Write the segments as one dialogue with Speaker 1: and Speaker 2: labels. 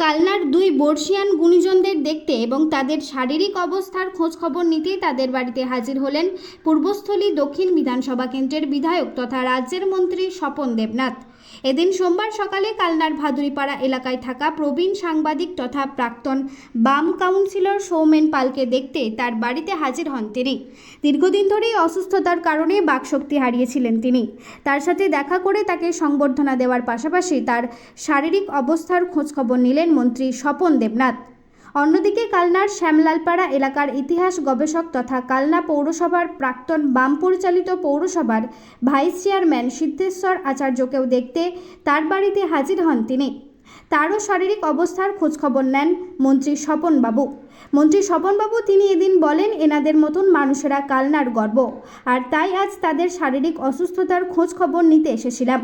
Speaker 1: কালনার দুই বর্ষিয়ান গুণীজনদের দেখতে এবং তাদের শারীরিক অবস্থার খোঁজখবর নিতে নিতেই তাদের বাড়িতে হাজির হলেন পূর্বস্থলী দক্ষিণ বিধানসভা কেন্দ্রের বিধায়ক তথা রাজ্যের মন্ত্রী স্বপন দেবনাথ। এদিন সোমবার সকালে কালনার ভাদুরিপাড়া এলাকায় থাকা প্রবীণ সাংবাদিক তথা প্রাক্তন বাম কাউন্সিলর সৌমেন পালকে দেখতে তার বাড়িতে হাজির হন তিনি। দীর্ঘদিন ধরেই অসুস্থতার কারণে বাকশক্তি হারিয়েছিলেন তিনি। তার সাথে দেখা করে তাকে সংবর্ধনা দেওয়ার পাশাপাশি তার শারীরিক অবস্থার খোঁজখবর নিলেন মন্ত্রী স্বপন দেবনাথ। অন্যদিকে কালনার শ্যামলালপাড়া এলাকার ইতিহাস গবেষক তথা কালনা পৌরসভার প্রাক্তন বাম পরিচালিত পৌরসভার ভাইস চেয়ারম্যান সিদ্ধেশ্বর আচার্যকেও দেখতে তার বাড়িতে হাজির হন তিনি। তারও শারীরিক অবস্থার খোঁজখবর নেন মন্ত্রী স্বপনবাবু। মন্ত্রী স্বপনবাবু তিনি এদিন বলেন, এনাদের মতন মানুষেরা কালনার গর্ব। আর তাই আজ তাদের শারীরিক অসুস্থতার খোঁজখবর নিতে এসেছিলাম।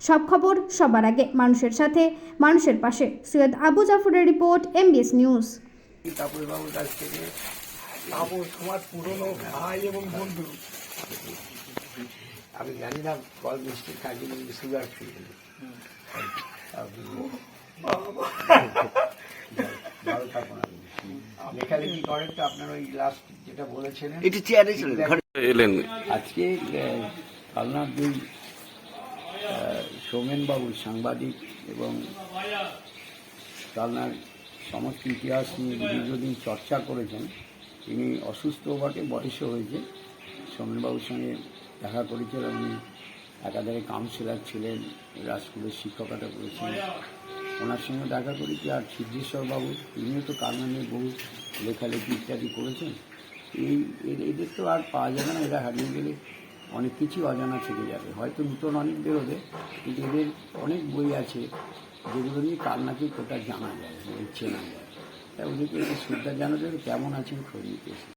Speaker 1: সব খবর সবার আগে মানুষের সাথে। মানুষের পাশে সৈয়দ আবু জাফরের রিপোর্ট এমবিএস নিউজ
Speaker 2: তাপস কাছ থেকে। তাপস তোমার পুরনো ভাই এবং বন্ধু। আমি জানি না কল মিষ্টি কিন্তু সুগার ফ্রি ভালো থাকুন করেন তো? আপনার ওই লাস্ট যেটা বলেছিলেন।
Speaker 3: এটি চেয়ারে
Speaker 4: এলেন।
Speaker 2: আজকে আহ, কালনার দুই সৌমেনবাবু সাংবাদিক এবং কালনার সমস্ত ইতিহাস নিয়ে দীর্ঘদিন চর্চা করেছেন, তিনি অসুস্থ বটে বয়স হয়েছে। সৌমেনবাবুর সঙ্গে দেখা করেছিলেন উনি। একাধারে কাউন্সিলার ছিলেন রাজস্কুলের শিক্ষকতা করেছেন। ওনার সঙ্গে দেখা করেছি আর সিদ্ধেশ্বরবাবু, তিনিও তো কালনা নিয়ে বহু লেখালেখি ইত্যাদি করেছেন। এই এদের তো আর পাওয়া যাবে না, এরা হারিয়ে গেলে অনেক কিছু অজানা থেকে যাবে হয়তো নূতন অনেক বেরোবে, কিন্তু এদের অনেক বই আছে যেগুলো নিয়ে কান্নাকে কোটা জানা যায় মানে চেনা যায় তাই ওদেরকে শ্রদ্ধা জানাতে কেমন আছেন খোঁজ নিতে।